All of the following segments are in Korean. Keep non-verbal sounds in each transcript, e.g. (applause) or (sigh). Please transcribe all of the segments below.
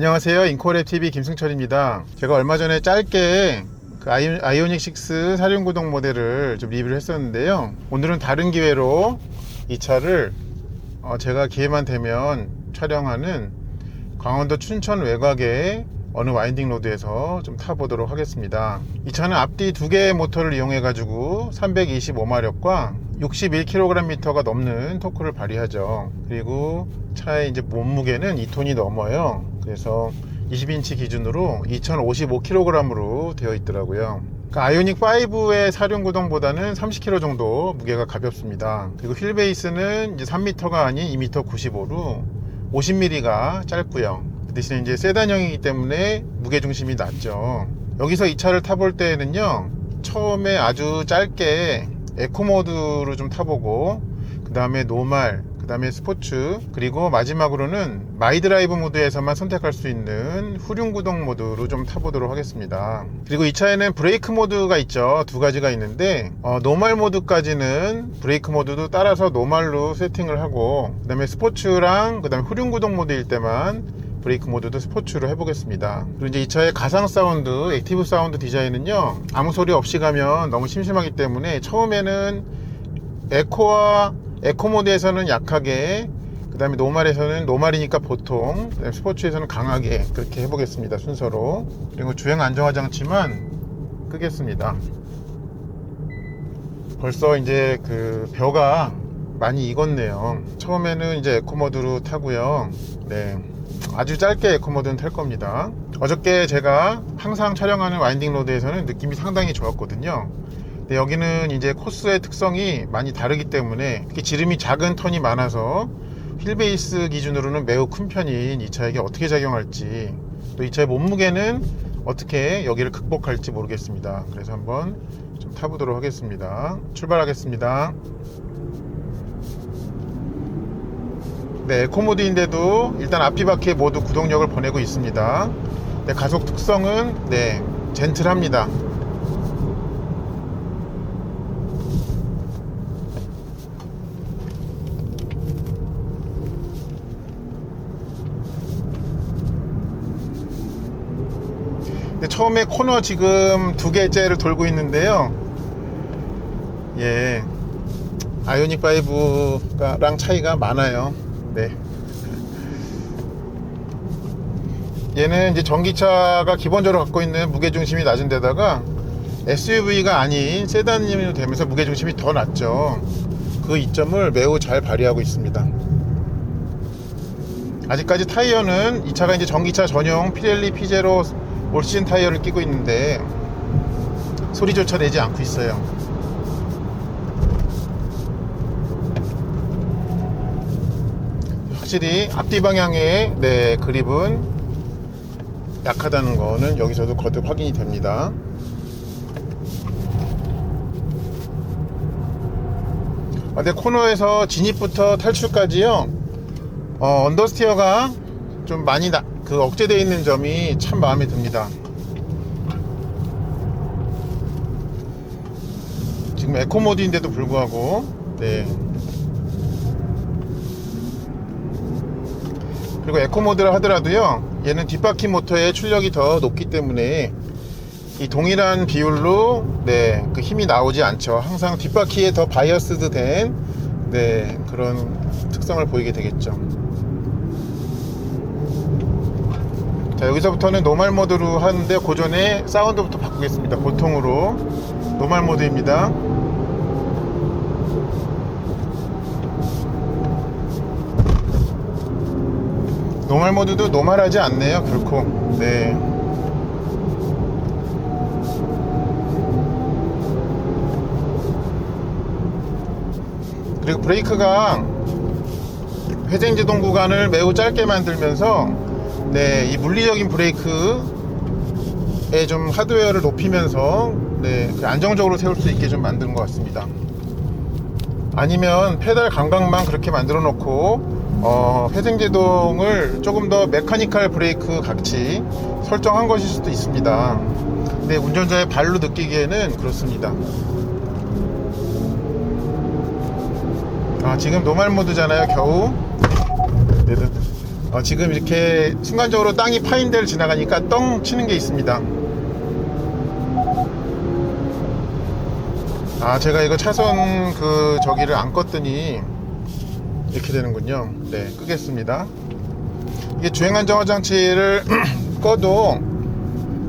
안녕하세요. 인코레 TV 김승철입니다. 제가 얼마 전에 짧게 그 아이, 아이오닉 6 사륜구동 모델을 좀 리뷰를 했었는데요. 오늘은 다른 기회로 이 차를 어, 제가 기회만 되면 촬영하는 강원도 춘천 외곽의 어느 와인딩 로드에서 좀 타보도록 하겠습니다. 이 차는 앞뒤 두 개의 모터를 이용해 가지고 325마력과 61kgm가 넘는 토크를 발휘하죠. 그리고 차의 이제 몸무게는 2톤이 넘어요. 그래서 20인치 기준으로 2055kg으로 되어 있더라고요. 그러니까 아이오닉 5의 사륜 구동보다는 30kg 정도 무게가 가볍습니다. 그리고 휠 베이스는 이제 3m가 아닌 2m 95로 50mm가 짧고요. 그 대신에 이제 세단형이기 때문에 무게 중심이 낮죠. 여기서 이 차를 타볼 때에는요, 처음에 아주 짧게 에코 모드로 좀 타보고, 그 다음에 노말, 그 다음에 스포츠, 그리고 마지막으로는 마이드라이브 모드에서만 선택할 수 있는 후륜 구동 모드로 좀 타보도록 하겠습니다. 그리고 이 차에는 브레이크 모드가 있죠. 두 가지가 있는데, 어, 노말 모드까지는 브레이크 모드도 따라서 노말로 세팅을 하고, 그 다음에 스포츠랑 그 다음에 후륜 구동 모드일 때만 브레이크 모드도 스포츠로 해보겠습니다. 그리고 이제 이 차의 가상 사운드, 액티브 사운드 디자인은요, 아무 소리 없이 가면 너무 심심하기 때문에 처음에는 에코와 에코 모드에서는 약하게, 그 다음에 노말에서는 노말이니까 보통, 스포츠에서는 강하게 그렇게 해보겠습니다. 순서로. 그리고 주행 안정화 장치만 끄겠습니다. 벌써 이제 그 벼가 많이 익었네요. 처음에는 이제 에코 모드로 타고요. 네. 아주 짧게 에코 모드는 탈 겁니다. 어저께 제가 항상 촬영하는 와인딩 로드에서는 느낌이 상당히 좋았거든요. 근데 여기는 이제 코스의 특성이 많이 다르기 때문에 특히 지름이 작은 턴이 많아서 휠베이스 기준으로는 매우 큰 편인 이 차에게 어떻게 작용할지 또 이 차의 몸무게는 어떻게 여기를 극복할지 모르겠습니다. 그래서 한번 좀 타보도록 하겠습니다. 출발하겠습니다. 네, 에코모드인데도 일단 앞뒤 바퀴 모두 구동력을 보내고 있습니다. 네, 가속 특성은 네, 젠틀합니다. 네, 처음에 코너 지금 두 개째를 돌고 있는데요. 예, 아이오닉 5랑 차이가 많아요. 네. (laughs) 얘는 이제 전기차가 기본적으로 갖고 있는 무게중심이 낮은 데다가 SUV가 아닌 세단이 되면서 무게중심이 더 낮죠. 그 이점을 매우 잘 발휘하고 있습니다. 아직까지 타이어는 이 차가 이제 전기차 전용 피렐리 피제로 올신 타이어를 끼고 있는데 소리조차 내지 않고 있어요. 확실히 앞뒤 방향의 네, 그립은 약하다는 거는 여기서도 거듭 확인이 됩니다. 아, 근데 코너에서 진입부터 탈출까지요. 어, 언더스티어가 좀 많이 나, 그 억제되어 있는 점이 참 마음에 듭니다. 지금 에코 모드인데도 불구하고 네. 그리고 에코 모드라 하더라도요 얘는 뒷바퀴 모터의 출력이 더 높기 때문에 이 동일한 비율로 네, 그 힘이 나오지 않죠 항상 뒷바퀴에 더 바이어스드 된 네, 그런 특성을 보이게 되겠죠 자 여기서부터는 노말 모드로 하는데 고전에 사운드부터 바꾸겠습니다. 보통으로. 노말 모드입니다. 노멀 모드도 노멀하지 않네요 결코 네. 그리고 브레이크가 회생 제동 구간을 매우 짧게 만들면서 네, 이 물리적인 브레이크에 좀 하드웨어를 높이면서 네, 그 안정적으로 세울 수 있게 좀 만든 것 같습니다. 아니면 페달 감각만 그렇게 만들어 놓고 어, 회생 제동을 조금 더 메카니컬 브레이크 같이 설정한 것일 수도 있습니다. 근데 운전자의 발로 느끼기에는 그렇습니다. 아, 지금 노말 모드잖아요, 겨우. 네, 네. 어, 지금 이렇게 순간적으로 땅이 파인 데를 지나가니까 떵 치는 게 있습니다. 아, 제가 이거 차선 그 저기를 안 껐더니 이렇게 되는군요. 네, 끄겠습니다. 이게 주행 안정화 장치를 꺼도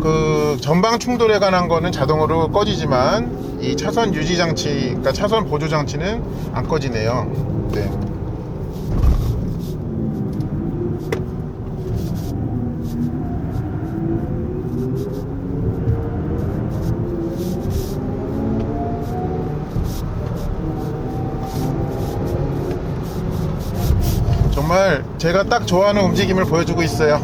그 전방 충돌에 관한 거는 자동으로 꺼지지만 이 차선 유지 장치, 그러니까 차선 보조 장치는 안 꺼지네요. 네. 정말 제가 딱 좋아하는 움직임을 보여주고 있어요.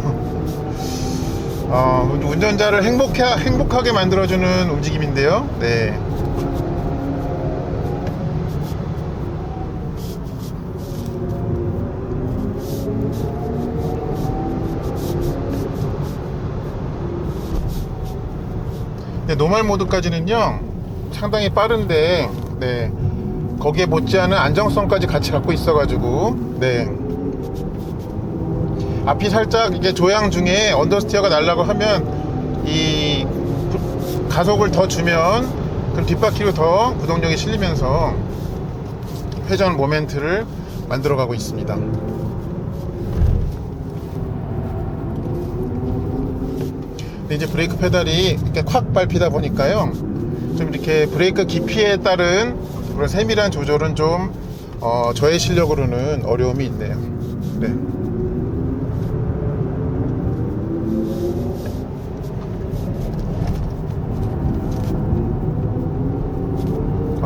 어, (laughs) 운전자를 행복해, 행복하게 만들어주는 움직임인데요. 네. 네, 노멀 모드까지는요 상당히 빠른데 네 거기에 못지않은 안정성까지 같이 갖고 있어 가지고 네 앞이 살짝 이게 조향 중에 언더스티어가 날라고 하면 이 부- 가속을 더 주면 그럼 뒷바퀴로 더 구동력이 실리면서 회전 모멘트를 만들어가고 있습니다. 근데 이제 브레이크 페달이 이렇게 콱 밟히다 보니까요. 좀 이렇게 브레이크 깊이에 따른 그런 세밀한 조절은 좀 어, 저의 실력으로는 어려움이 있네요. 네.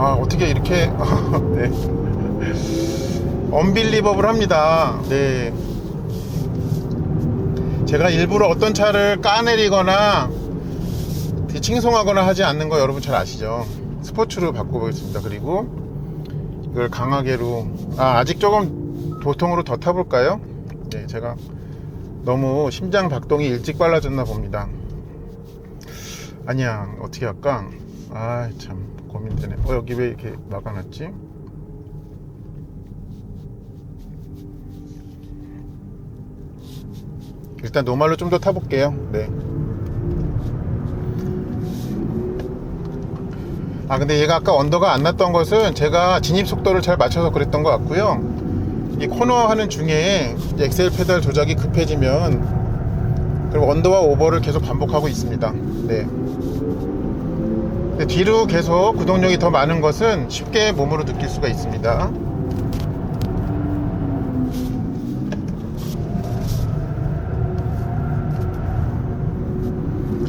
아 어떻게 이렇게 (laughs) 네. 언빌리버블 합니다. 네. 제가 일부러 어떤 차를 까내리거나 칭송하거나 하지 않는 거 여러분 잘 아시죠? 스포츠로 바꿔보겠습니다. 그리고 이걸 강하게로 아 아직 조금 보통으로 더 타볼까요? 네, 제가 너무 심장 박동이 일찍 빨라졌나 봅니다. 아니야 어떻게 할까? 아 참 고민되네. 어 여기 왜 이렇게 막아놨지? 일단 노말로 좀 더 타볼게요. 네. 아 근데 얘가 아까 언더가 안 났던 것은 제가 진입 속도를 잘 맞춰서 그랬던 것 같고요. 이 코너 하는 중에 엑셀 페달 조작이 급해지면 그리고 언더와 오버를 계속 반복하고 있습니다. 네. 근데 뒤로 계속 구동력이 더 많은 것은 쉽게 몸으로 느낄 수가 있습니다.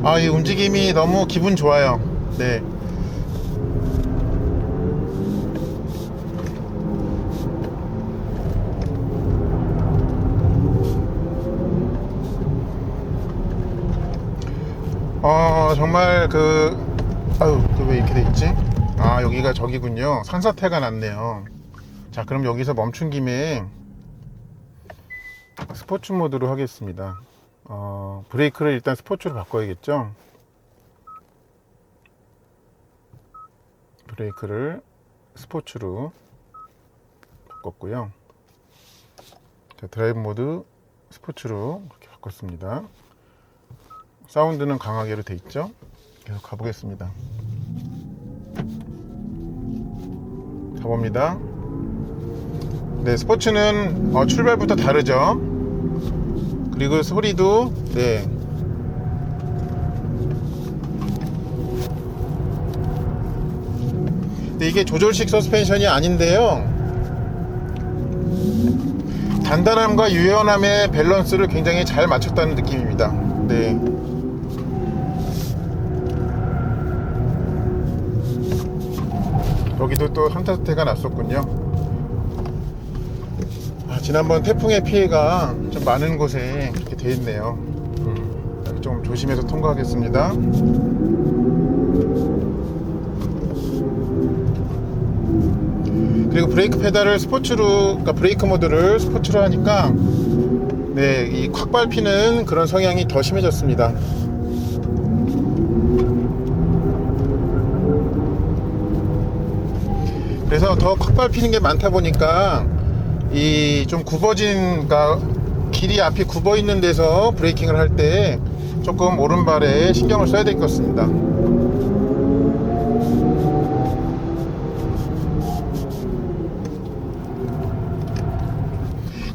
아, 이 움직임이 너무 기분 좋아요. 네. 어, 정말 그, 아유, 그 왜 이렇게 돼 있지? 아, 여기가 저기군요. 산사태가 났네요. 자, 그럼 여기서 멈춘 김에 스포츠 모드로 하겠습니다. 어, 브레이크를 일단 스포츠로 바꿔야겠죠? 브레이크를 스포츠로 바꿨고요. 자, 드라이브 모드 스포츠로 그렇게 바꿨습니다. 사운드는 강하게로 돼 있죠? 계속 가보겠습니다. 가봅니다. 네, 스포츠는 어, 출발부터 다르죠? 그리고 소리도 네. 근데 이게 조절식 서스펜션이 아닌데요. 단단함과 유연함의 밸런스를 굉장히 잘 맞췄다는 느낌입니다. 네. 여기도 또 한타태가 났었군요. 아, 지난번 태풍의 피해가 좀 많은 곳에 이렇게 돼 있네요. 음, 좀 조심해서 통과하겠습니다. 그리고 브레이크 페달을 스포츠로, 그러니까 브레이크 모드를 스포츠로 하니까 네, 이 콱 밟히는 그런 성향이 더 심해졌습니다. 그래서 더콱 밟히는 게 많다 보니까 이 좀 굽어진 그러니까 길이 앞이 굽어 있는 데서 브레이킹을 할 때 조금 오른발에 신경을 써야 될 것 같습니다.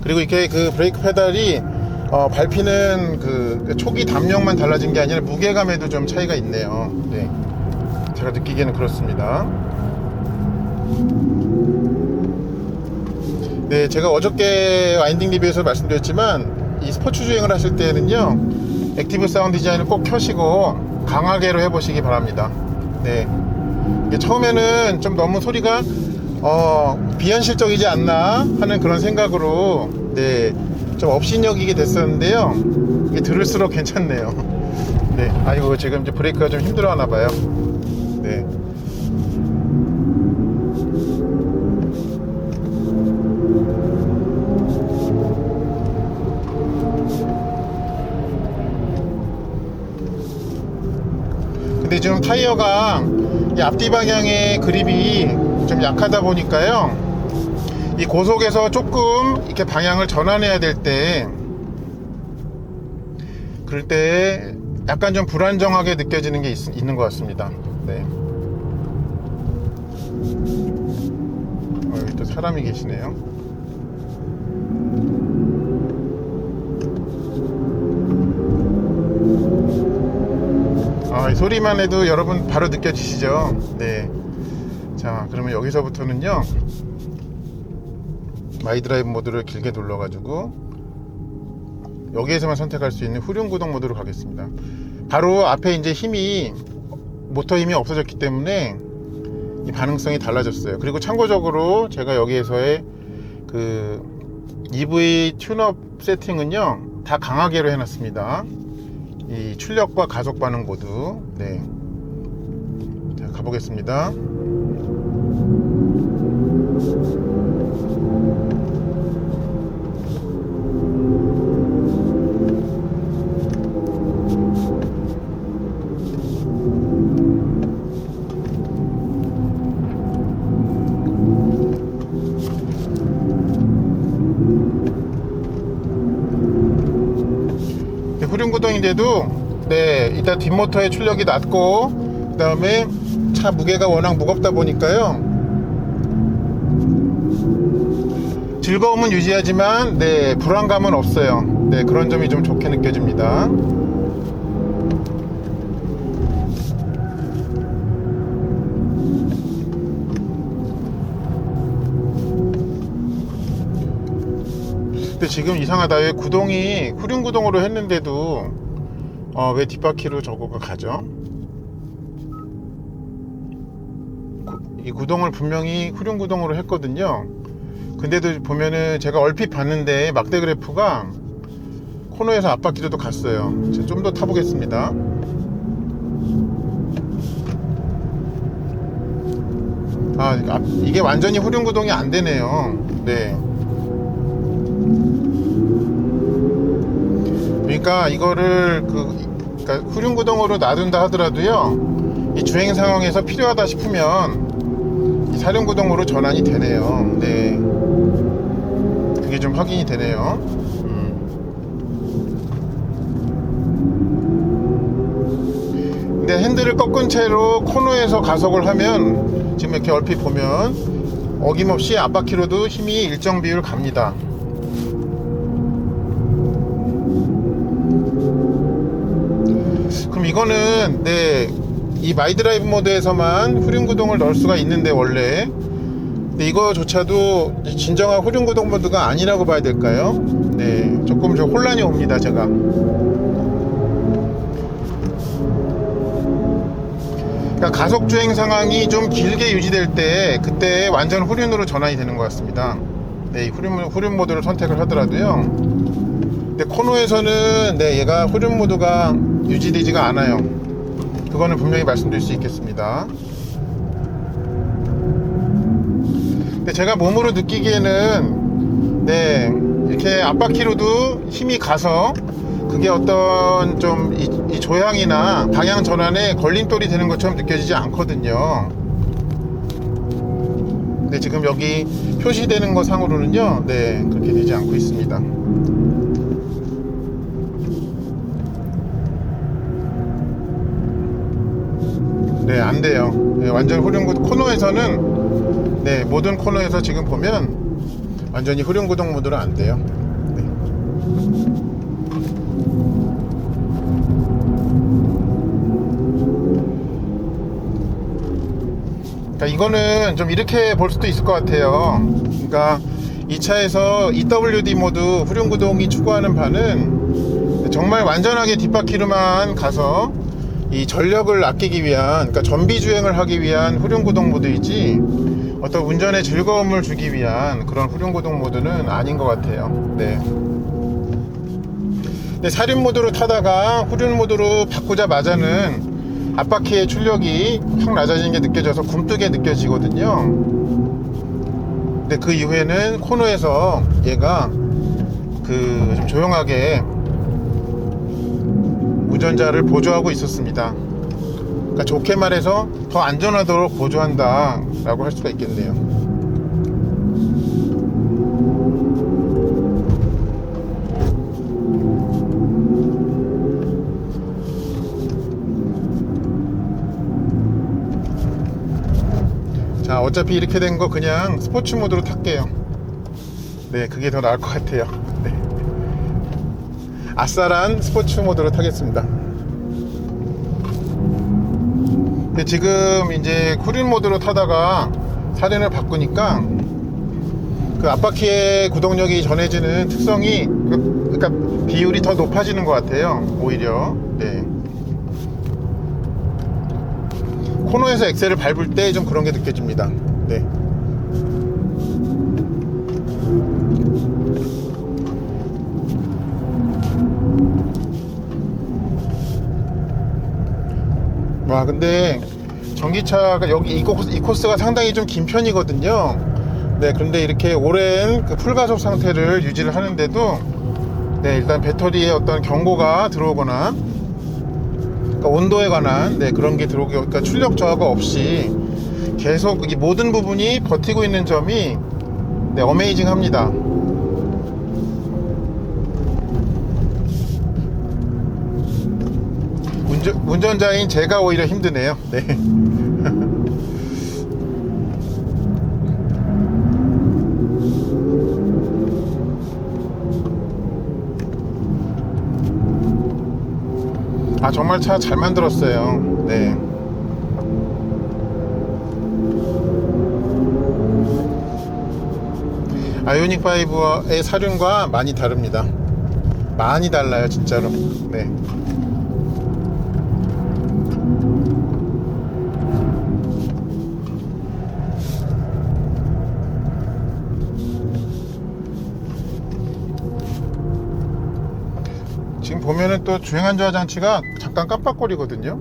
그리고 이렇게 그 브레이크 페달이 어, 밟히는 그 초기 담력만 달라진 게 아니라 무게감에도 좀 차이가 있네요. 네. 제가 느끼기에는 그렇습니다. 네, 제가 어저께 와인딩 리뷰에서 말씀드렸지만 이 스포츠 주행을 하실 때는요 액티브 사운드 디자인을 꼭 켜시고 강하게로 해보시기 바랍니다. 네, 처음에는 좀 너무 소리가 어, 비현실적이지 않나 하는 그런 생각으로 네, 좀 업신여기게 됐었는데요. 이게 들을수록 괜찮네요. (laughs) 네, 아이고 지금 이제 브레이크가 좀 힘들어하나 봐요. 네. 근데 지금 타이어가 이 앞뒤 방향의 그립이 좀 약하다 보니까요. 이 고속에서 조금 이렇게 방향을 전환해야 될 때, 그럴 때 약간 좀 불안정하게 느껴지는 게 있, 있는 것 같습니다. 네. 어, 여기 또 사람이 계시네요. 아, 이 소리만 해도 여러분 바로 느껴지시죠? 네. 자, 그러면 여기서부터는요. 마이 드라이브 모드를 길게 눌러가지고 여기에서만 선택할 수 있는 후륜 구동 모드로 가겠습니다. 바로 앞에 이제 힘이 모터 힘이 없어졌기 때문에 이 반응성이 달라졌어요. 그리고 참고적으로 제가 여기에서의 그 EV 튠업 세팅은요 다 강하게로 해놨습니다. 이 출력과 가속 반응 모두 네. 자 가보겠습니다. 구동인데도 네 일단 뒷모터의 출력이 낮고 그 다음에 차 무게가 워낙 무겁다 보니까요. 즐거움은 유지하지만 네 불안감은 없어요. 네 그런 점이 좀 좋게 느껴집니다 근데 지금 이상하다 왜 구동이 후륜 구동으로 했는데도 어, 왜 뒷바퀴로 저거가 가죠? 구- 이 구동을 분명히 후륜 구동으로 했거든요. 근데도 보면은 제가 얼핏 봤는데 막대 그래프가 코너에서 앞바퀴로도 갔어요. 좀 더 타보겠습니다. 아, 앞- 이게 완전히 후륜 구동이 안 되네요. 네. 그러니까 이거를 그 그러니까 후륜 구동으로 놔둔다 하더라도요 이 주행 상황에서 필요하다 싶으면 이 사륜 구동으로 전환이 되네요. 네, 그게 좀 확인이 되네요. 음. 근데 핸들을 꺾은 채로 코너에서 가속을 하면 지금 이렇게 얼핏 보면 어김없이 앞바퀴로도 힘이 일정 비율 갑니다. 이거는 네, 이 마이 드라이브 모드에서만 후륜 구동을 넣을 수가 있는데 원래 근데 이거조차도 진정한 후륜 구동 모드가 아니라고 봐야 될까요? 네, 조금 좀 혼란이 옵니다 제가. 그러니까 가속 주행 상황이 좀 길게 유지될 때 그때 완전 후륜으로 전환이 되는 것 같습니다. 네, 이 후륜, 후륜 모드를 선택을 하더라도요. 근데 코너에서는 네, 얘가 후륜 모드가 유지되지가 않아요. 그거는 분명히 말씀드릴 수 있겠습니다. 근데 제가 몸으로 느끼기에는 네, 이렇게 앞바퀴로도 힘이 가서 그게 어떤 좀이 조향이나 방향 전환에 걸림돌이 되는 것처럼 느껴지지 않거든요. 근데 지금 여기 표시되는 것 상으로는요, 네, 그렇게 되지 않고 있습니다. 네, 안 돼요. 네, 완전 후륜구동 코너에서는 네, 모든 코너에서 지금 보면 완전히 후륜구동 모드로 안 돼요. 네. 그러니까 이거는 좀 이렇게 볼 수도 있을 것 같아요. 그러니까 이 차에서 EWD 모드 후륜구동이 추구하는 바는 정말 완전하게 뒷바퀴로만 가서 이 전력을 아끼기 위한, 그러니까 전비 주행을 하기 위한 후륜 구동 모드이지 어떤 운전의 즐거움을 주기 위한 그런 후륜 구동 모드는 아닌 것 같아요. 네. 근데 사륜 모드로 타다가 후륜 모드로 바꾸자마자는 앞바퀴의 출력이 확 낮아지는 게 느껴져서 굼뜨게 느껴지거든요. 근데 그 이후에는 코너에서 얘가 그 좀 조용하게 운전자를 보조하고 있었습니다. 그러니까 좋게 말해서 더 안전하도록 보조한다라고 할 수가 있겠네요. 자, 어차피 이렇게 된 거 그냥 스포츠 모드로 탈게요. 네, 그게 더 나을 것 같아요. 네. 아싸란 스포츠 모드로 타겠습니다. 지금 이제 쿠린 모드로 타다가 사륜을 바꾸니까 그 앞바퀴의 구동력이 전해지는 특성이 그- 그러니까 비율이 더 높아지는 것 같아요. 오히려. 네. 코너에서 엑셀을 밟을 때 좀 그런 게 느껴집니다. 네. 와 근데 전기차가 여기 이, 코스, 이 코스가 상당히 좀 긴 편이거든요. 네 그런데 이렇게 오랜 그 풀가속 상태를 유지를 하는데도 네 일단 배터리에 어떤 경고가 들어오거나 그러니까 온도에 관한 네, 그런 게 들어오기 그러니까 출력 저하가 없이 계속 이 모든 부분이 버티고 있는 점이 네, 어메이징합니다. 운전, 운전 자인 제가 오히려 힘드네요. 네. (laughs) 아 정말 차 잘 만들었어요. 네. 아이오닉 5의 사륜과 많이 다릅니다. 많이 달라요, 진짜로. 네. 보면은 또 주행 안전화 장치가 잠깐 깜빡거리거든요.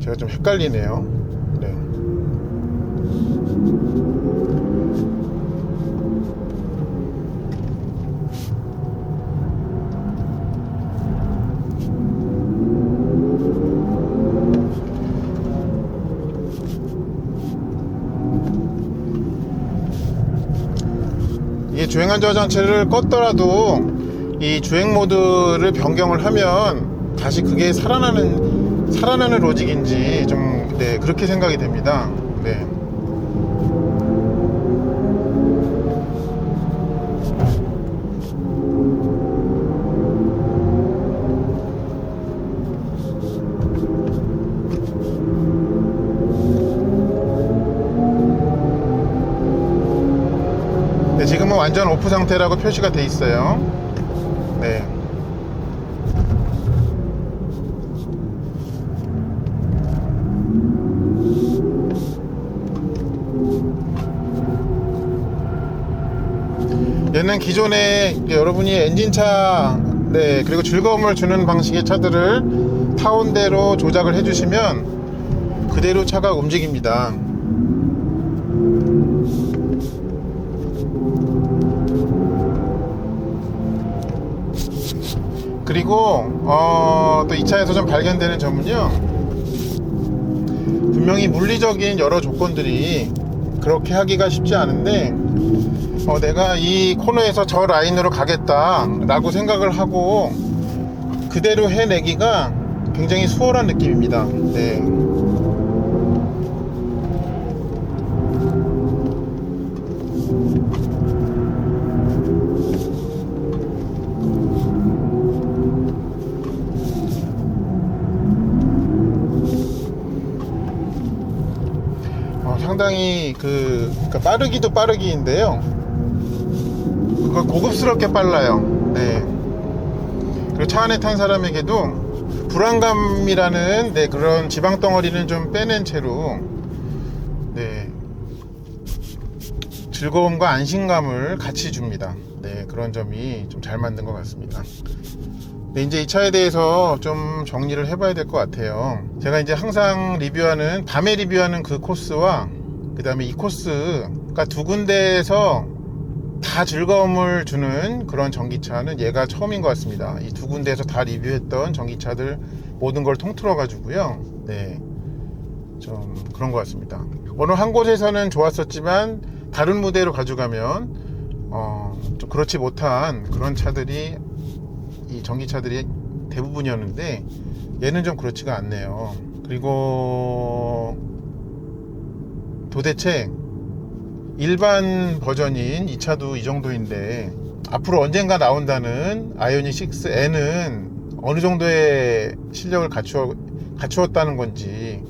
제가 좀 헷갈리네요. 이게 주행 안전화 장치를 껐더라도 이 주행 모드를 변경을 하면 다시 그게 살아나는 살아나는 로직인지 좀 네, 그렇게 생각이 됩니다. 네. 완전 오프 상태라고 표시가 돼 있어요. 네. 얘는 기존에 여러분이 엔진차 네 그리고 즐거움을 주는 방식의 차들을 타온대로 조작을 해주시면 그대로 차가 움직입니다. 그리고 어, 또 이 차에서 좀 발견되는 점은요 분명히 물리적인 여러 조건들이 그렇게 하기가 쉽지 않은데 어, 내가 이 코너에서 저 라인으로 가겠다 라고 생각을 하고 그대로 해내기가 굉장히 수월한 느낌입니다. 네. 상당히 그 그러니까 빠르기도 빠르기인데요. 그거 고급스럽게 빨라요. 네. 그리고 차 안에 탄 사람에게도 불안감이라는 네, 그런 지방 덩어리는 좀 빼낸 채로 네, 즐거움과 안심감을 같이 줍니다. 네, 그런 점이 좀 잘 만든 것 같습니다. 네, 이제 이 차에 대해서 좀 정리를 해봐야 될 것 같아요. 제가 이제 항상 리뷰하는, 밤에 리뷰하는 그 코스와 그 다음에 이 코스가 두 군데에서 다 즐거움을 주는 그런 전기차는 얘가 처음인 것 같습니다. 이 두 군데에서 다 리뷰했던 전기차들 모든 걸 통틀어 가지고요. 네. 좀 그런 것 같습니다. 어느 한 곳에서는 좋았었지만 다른 무대로 가져가면 어, 좀 그렇지 못한 그런 차들이 이 전기차들이 대부분이었는데 얘는 좀 그렇지가 않네요. 그리고 도대체 일반 버전인 이 차도 이 정도인데 앞으로 언젠가 나온다는 아이오닉 6N은 어느 정도의 실력을 갖추어, 갖추었다는 건지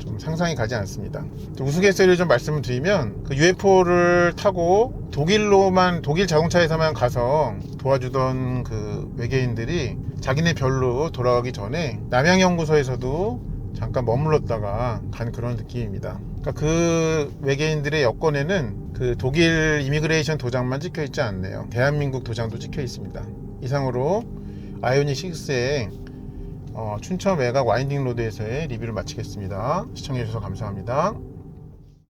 좀 상상이 가지 않습니다. 좀 우스갯소리를 좀 말씀을 드리면 그 UFO를 타고 독일로만 독일 자동차에서만 가서 도와주던 그 외계인들이 자기네 별로 돌아가기 전에 남양연구소에서도 잠깐 머물렀다가 간 그런 느낌입니다. 그러니까 그 외계인들의 여권에는 그 독일 이미그레이션 도장만 찍혀 있지 않네요. 대한민국 도장도 찍혀 있습니다. 이상으로 아이오닉 6의 어, 춘천 외곽 와인딩 로드에서의 리뷰를 마치겠습니다. 시청해주셔서 감사합니다.